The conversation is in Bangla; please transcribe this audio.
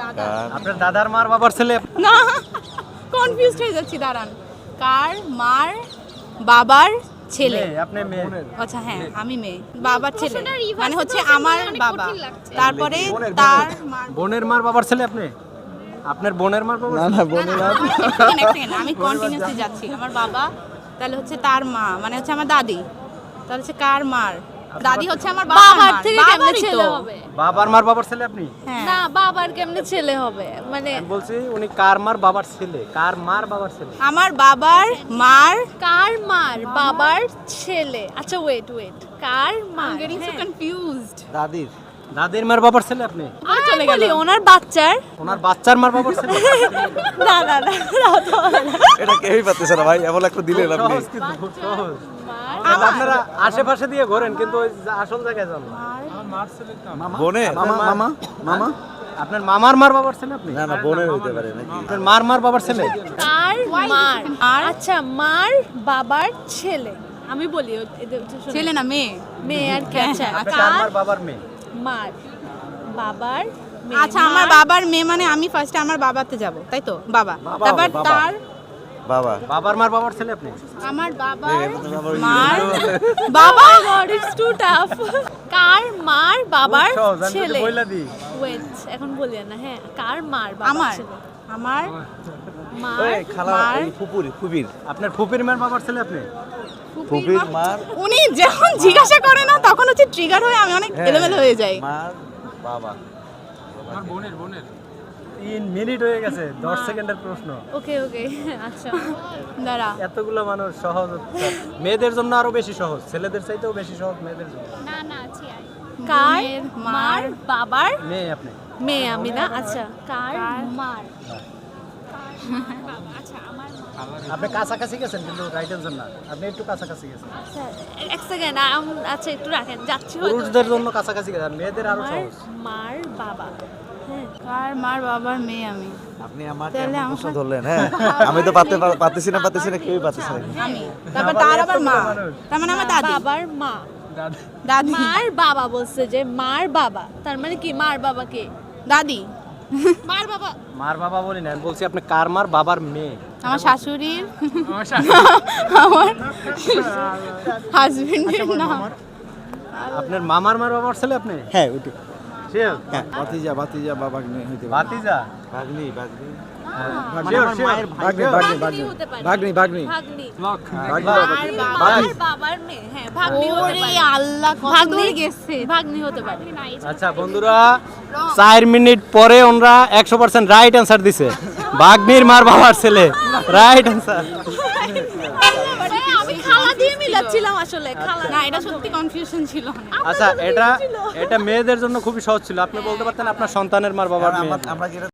দাদা। আপনার দাদার মার বাবার ছেলে। না কনফিউজড হয়ে যাচ্ছি দাঁড়ান। কার মার বাবার ছেলে? আপনি মেয়ে। আচ্ছা হ্যাঁ আমি মেয়ে বাবার ছেলে। মানে হচ্ছে আমার বাবা। তারপরে তার বোনের। মার বাবার ছেলে আপনি? আপনার বোনের মার বাবার না না বোনের না, আমি কন্টিনিউসলি যাচ্ছি। আমার বাবা তাহলে হচ্ছে তার মা মানে হচ্ছে আমার দাদি। তাহলে হচ্ছে কার মার? দাদি হচ্ছে আমার বাবার থেকে কেমনে ছেলে হবে। বাবার মার বাবার ছেলে আপনি? হ্যাঁ। না বাবার কেমনে ছেলে হবে? মানে বলছি উনি কার মার বাবার ছেলে? কার মার বাবার ছেলে? আমার বাবার মার কার মার বাবার ছেলে? আচ্ছা ওয়েট ওয়েট কার মার? গেটিং সো কনফিউজড দাদির। দাদির মার বাবার ছেলে আপনি? চলে গেল ওনার বাচ্চার? ওনার বাচ্চার মার বাবার ছেলে? না না না। এটা কেউই পারতেছে না ভাই এমন একটা দিলেন আপনি। তাহলে আপনারা আশেপাশে দিয়ে ঘোরেন কিন্তু ওই আসল জায়গায় যান না। বোনে? মামা মামা? মামা? আপনার মামার মার বাবার ছেলে আপনি? না না বোনের হইতে পারে নাকি? আপনার মার মার বাবার ছেলে? মার আর? আচ্ছা মার বাবার ছেলে। আমি বলি। ছেলে না মেয়ে। মেয়ে আর কি আচ্ছা আপনার কার কার মার বাবার মেয়ে। মার বাবার আচ্ছা আমার বাবার মেয়ে মানে আমি ফার্স্টে আমার বাবাতে যাব তাই তো? বাবা। বাবা, তারপর তার বাবা। বাবার মার বাবার ছেলে আপনি? আমার বাবার মার বাবা গড ইটস টু টাফ কার মার বাবার ছেলে? বইলা দিই ওয়েট এখন বলি না হ্যাঁ কার মার বাবার ছেলে? আমার মার খালা এই ফুপুর ফুবির। আপনার ফুপির মার বাবার ছেলে আপনি? ফুপির মার। উনি যখন জিজ্ঞাসা করে না তখন হচ্ছে ট্রিগার হয়ে আমি অনেক এলোমেলো হয়ে যাই। মার বাবা। তিন মিনিট হয়ে গেছে দশ সেকেন্ডের প্রশ্ন। ওকে ওকে আচ্ছা দাঁড়া। এতগুলো মানুষ সহজ মেয়েদের জন্য আরও বেশি সহজ ছেলেদের চাইতেও বেশি সহজ মেয়েদের জন্য। না না আছি কার মার বাবার? মেয়ে আপনি। মেয়ে আমি না আচ্ছা কার মার? আচ্ছা আপনি কাছাকাছি গেছেন কিন্তু রাইট অ্যান্সার না। আপনি একটু কাছাকাছি গেছেন। এক সেকেন্ড আচ্ছা একটু রাখেন যাচ্ছি পুরুষদের জন্য কাছাকাছি গেছেন মেয়েদের আরও সহজ। মার বাবা। হ্যাঁ কার মার বাবার মেয়ে আমি? আপনি আমার প্রশ্ন ধরলেন হ্যাঁ আমি তো পারতে পার- পারতেছি না পারতেছি না কেউই না। আমি। তারপর তার আবার মা। তার মানে আমার দাদি। বাবার মা। দাদি। মার বাবা বলছে যে মার বাবা। তার মানে কি মার বাবা কে? দাদি। মার বাবা। মার বাবা বলি না বলছি আপনি কার মার বাবার মেয়ে? আমার শাশুড়ির। আমার হাজবেন্ডের নাম। আপনার মামার মার বাবার ছেলে আপনি? হ্যাঁ ওইটু শিওর বাবা হইতে ভাতিজা? ভাগ্নি ভাগ্নি। শিওর শিওর ভাগ্নি ভাগ্নি ভাগ্নি ভাগ্নি। ভাগ্নি ভাগ্নি। ভাগ্নি। বাবার বাবার মেয়ে। হ্যাঁ ভাগ্নি ওরে আল্লাহ ভাগ্নি গেছে। ভাগ্নি হতে পারে। আচ্ছা বন্ধুরা চার মিনিট পরে ওনরা একশো পার্সেন্ট রাইট অ্যান্সার দিছে। বাগ্নির মার বাবার ছেলে। রাইট অ্যান্সার আসলে খালা না এটা সত্যি কনফিউশন ছিল আচ্ছা এটা এটা মেয়েদের জন্য খুবই সহজ ছিল। আপনি বলতে পারতেন আপনার সন্তানের মার বাবার আমরা যেটা